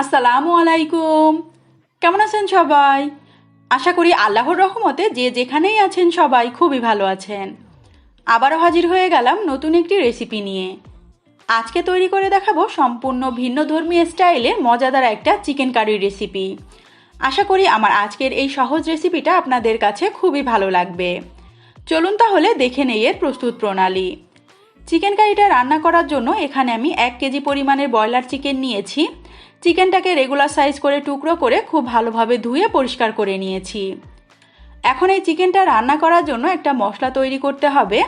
আসসালামু আলাইকুম। কেমন আছেন সবাই? আশা করি আল্লাহর রহমতে যে যেখানেই আছেন সবাই খুবই ভালো আছেন। আবারও হাজির হয়ে গেলাম নতুন একটি রেসিপি নিয়ে। আজকে তৈরি করে দেখাবো সম্পূর্ণ ভিন্ন ধর্মীয় স্টাইলে মজাদার একটা চিকেন কারির রেসিপি আশা করি আমার আজকের এই সহজ রেসিপিটা আপনাদের কাছে খুবই ভালো লাগবে। চলুন তাহলে দেখে নেই এর প্রস্তুত প্রণালী। চিকেন কারিটা রান্না করার জন্য এখানে আমি এক কেজি পরিমাণের ব্রয়লার চিকেন নিয়েছি। চিকেনটাকে রেগুলার সাইজ করে টুকরো করে খুব ভালোভাবে ধুয়ে পরিষ্কার করে নিয়েছি। এখন এই চিকেনটা রান্না করার জন্য একটা মশলা তৈরি করতে হবে।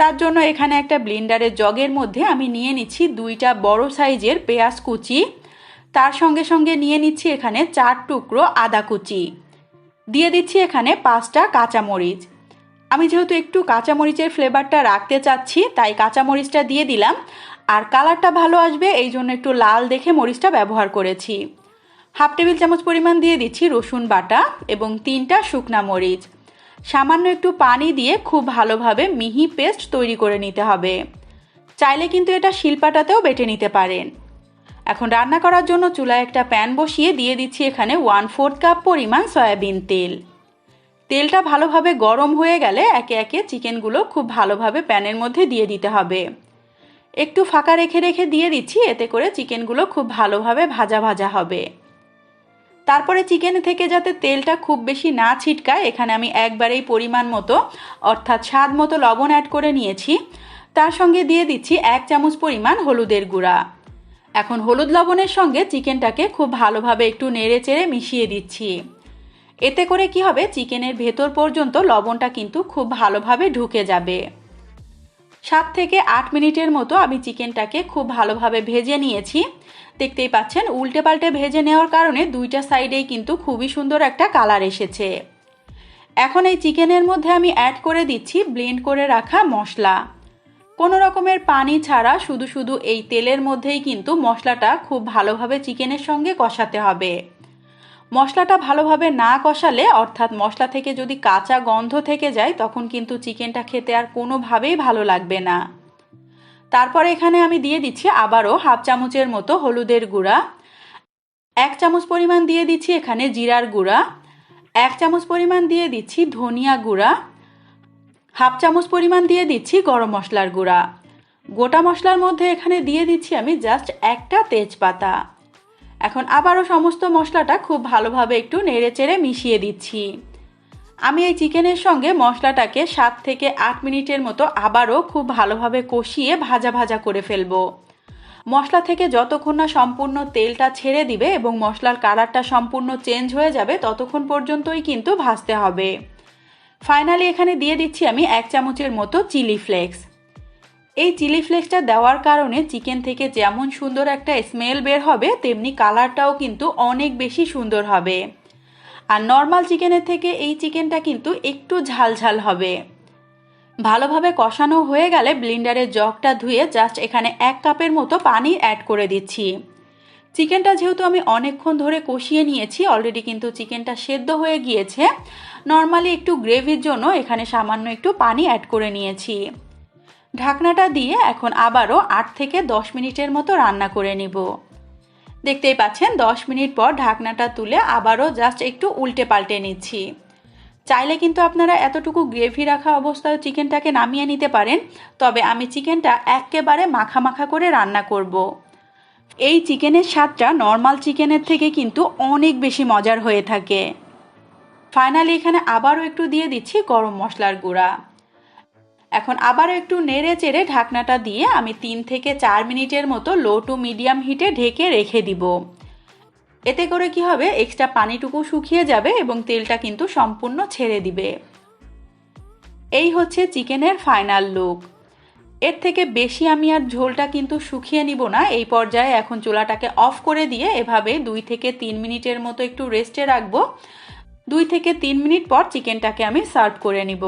তার জন্য এখানে একটা ব্লেন্ডারের জগের মধ্যে আমি নিয়ে নিচ্ছি দুইটা বড় সাইজের পেঁয়াজ কুচি। তার সঙ্গে সঙ্গে নিয়ে নিচ্ছি এখানে চার টুকরো আদা কুচি। দিয়ে দিচ্ছি এখানে পাঁচটা কাঁচামরিচ। আমি যেহেতু একটু কাঁচামরিচের ফ্লেভারটা রাখতে চাচ্ছি, তাই কাঁচামরিচটা দিয়ে দিলাম। আর কালারটা ভালো আসবে, এই জন্য একটু লাল দেখে মরিচটা ব্যবহার করেছি। হাফ টেবিল চামচ পরিমাণ দিয়ে দিচ্ছি রসুন বাটা এবং তিনটা শুকনা মরিচ। সামান্য একটু পানি দিয়ে খুব ভালোভাবে মিহি পেস্ট তৈরি করে নিতে হবে। চাইলে কিন্তু এটা শিলপাটাতেও বেটে নিতে পারেন। এখন রান্না করার জন্য চুলায় একটা প্যান বসিয়ে দিয়ে দিচ্ছি এখানে ওয়ান ফোর্থ কাপ পরিমাণ সয়াবিন তেল। তেলটা ভালোভাবে গরম হয়ে গেলে একে একে চিকেনগুলো খুব ভালোভাবে প্যানের মধ্যে দিয়ে দিতে হবে। একটু ফাঁকা রেখে রেখে দিয়ে দিচ্ছি, এতে করে চিকেনগুলো খুব ভালোভাবে ভাজা ভাজা হবে। তারপরে চিকেন থেকে যাতে তেলটা খুব বেশি না ছিটকায়, এখানে আমি একবারেই পরিমাণ মতো, অর্থাৎ স্বাদ মতো লবণ অ্যাড করে নিয়েছি। তার সঙ্গে দিয়ে দিচ্ছি এক চামচ পরিমাণ হলুদের গুঁড়া। এখন হলুদ লবণের সঙ্গে চিকেনটাকে খুব ভালোভাবে একটু নেড়ে চেড়ে মিশিয়ে দিচ্ছি। এতে করে কি হবে? চিকেনের ভেতর পর্যন্ত লবণটা কিন্তু খুব ভালোভাবে ঢুকে যাবে। সাত থেকে আট মিনিটের মতো আমি চিকেনটাকে খুব ভালোভাবে ভেজে নিয়েছি। দেখতেই পাচ্ছেন উল্টে পাল্টে ভেজে নেওয়ার কারণে দুইটা সাইডেই কিন্তু খুবই সুন্দর একটা কালার এসেছে। এখন এই চিকেনের মধ্যে আমি অ্যাড করে দিচ্ছি ব্লেন্ড করে রাখা মশলা। কোনো রকমের পানি ছাড়া শুধু শুধু এই তেলের মধ্যেই কিন্তু মশলাটা খুব ভালোভাবে চিকেনের সঙ্গে কষাতে হবে। মশলাটা ভালোভাবে না কষালে, অর্থাৎ মশলা থেকে যদি কাঁচা গন্ধ থেকে যায়, তখন কিন্তু চিকেনটা খেতে আর কোনোভাবেই ভালো লাগবে না। তারপরে এখানে আমি দিয়ে দিচ্ছি আবারও হাফ চামচের মতো হলুদের গুঁড়া, এক চামচ পরিমাণ দিয়ে দিচ্ছি এখানে জিরার গুঁড়া, এক চামচ পরিমাণ দিয়ে দিচ্ছি ধনিয়া গুঁড়া, হাফ চামচ পরিমাণ দিয়ে দিচ্ছি গরম মশলার গুঁড়া। গোটা মশলার মধ্যে এখানে দিয়ে দিচ্ছি আমি জাস্ট একটা তেজপাতা। এখন আবারও সমস্ত মশলাটা খুব ভালোভাবে একটু নেড়ে চেড়ে মিশিয়ে দিচ্ছি। আমি এই চিকেনের সঙ্গে মশলাটাকে সাত থেকে আট মিনিটের মতো আবারও খুব ভালোভাবে কষিয়ে ভাজা ভাজা করে ফেলব। মশলা থেকে যতক্ষণ না সম্পূর্ণ তেলটা ছেড়ে দিবে এবং মশলার কালারটা সম্পূর্ণ চেঞ্জ হয়ে যাবে, ততক্ষণ পর্যন্তই কিন্তু ভাজতে হবে। ফাইনালি এখানে দিয়ে দিচ্ছি আমি এক চামচের মতো চিলি ফ্লেক্স। এই চিলি ফ্লেক্সটা দেওয়ার কারণে চিকেন থেকে যেমন সুন্দর একটা স্মেল বের হবে, তেমনি কালারটাও কিন্তু অনেক বেশি সুন্দর হবে। আর নর্মাল চিকেনের থেকে এই চিকেনটা কিন্তু একটু ঝাল ঝাল হবে। ভালোভাবে কষানো হয়ে গেলে ব্লিন্ডারের জগটা ধুয়ে জাস্ট এখানে এক কাপের মতো পানি অ্যাড করে দিচ্ছি। চিকেনটা যেহেতু আমি অনেকক্ষণ ধরে কষিয়ে নিয়েছি অলরেডি কিন্তু চিকেনটা সেদ্ধ হয়ে গিয়েছে। নর্মালি একটু গ্রেভির জন্য এখানে সামান্য একটু পানি অ্যাড করে নিয়েছি। ঢাকনাটা দিয়ে এখন আবারও আট থেকে দশ মিনিটের মতো রান্না করে নিব। দেখতেই পাচ্ছেন, দশ মিনিট পর ঢাকনাটা তুলে আবারও জাস্ট একটু উল্টে পাল্টে নিচ্ছি। চাইলে কিন্তু আপনারা এতটুকু গ্রেভি রাখা অবস্থায় চিকেনটাকে নামিয়ে নিতে পারেন, তবে আমি চিকেনটা একেবারে মাখা মাখা করে রান্না করব। এই চিকেনের স্বাদটা নর্মাল চিকেনের থেকে কিন্তু অনেক বেশি মজার হয়ে থাকে। ফাইনালি এখানে আবারও একটু দিয়ে দিচ্ছি গরম মশলার গুঁড়া। এখন আবারও একটু নেড়ে চেড়ে ঢাকনাটা দিয়ে আমি তিন থেকে চার মিনিটের মতো লো টু মিডিয়াম হিটে ঢেকে রেখে দিব। এতে করে কি হবে? এক্সট্রা পানিটুকু শুকিয়ে যাবে এবং তেলটা কিন্তু সম্পূর্ণ ছেড়ে দিবে। এই হচ্ছে চিকেনের ফাইনাল লুক এর থেকে বেশি আমি আর ঝোলটা কিন্তু শুকিয়ে নিব না। এই পর্যায়ে এখন চুলাটাকে অফ করে দিয়ে এভাবে দুই থেকে তিন মিনিটের মতো একটু রেস্টে রাখব। দুই থেকে তিন মিনিট পর চিকেনটাকে আমি সার্ভ করে নিব।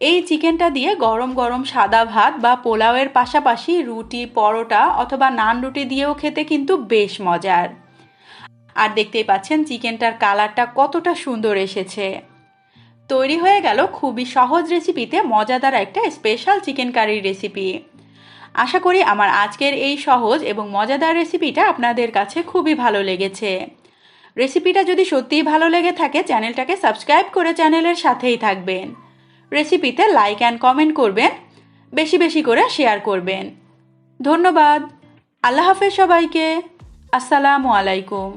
এই চিকেনটা দিয়ে গরম গরম সাদা ভাত বা পোলাওয়ের পাশাপাশি রুটি, পরোটা অথবা নান রুটি দিয়েও খেতে কিন্তু বেশ মজার। আর দেখতেই পাচ্ছেন চিকেনটার কালারটা কতটা সুন্দর এসেছে। তৈরি হয়ে গেল খুবই সহজ রেসিপিতে মজাদার একটা স্পেশাল চিকেন কারির রেসিপি। আশা করি আমার আজকের এই সহজ এবং মজাদার রেসিপিটা আপনাদের কাছে খুবই ভালো লেগেছে। রেসিপিটা যদি সত্যিই ভালো লেগে থাকে, চ্যানেলটাকে সাবস্ক্রাইব করে চ্যানেলের সাথেই থাকবেন। রেসিপিতে লাইক অ্যান্ড কমেন্ট করবেন, বেশি বেশি করে শেয়ার করবেন। ধন্যবাদ। আল্লাহ হাফেজ সবাইকে। আসসালামু আলাইকুম।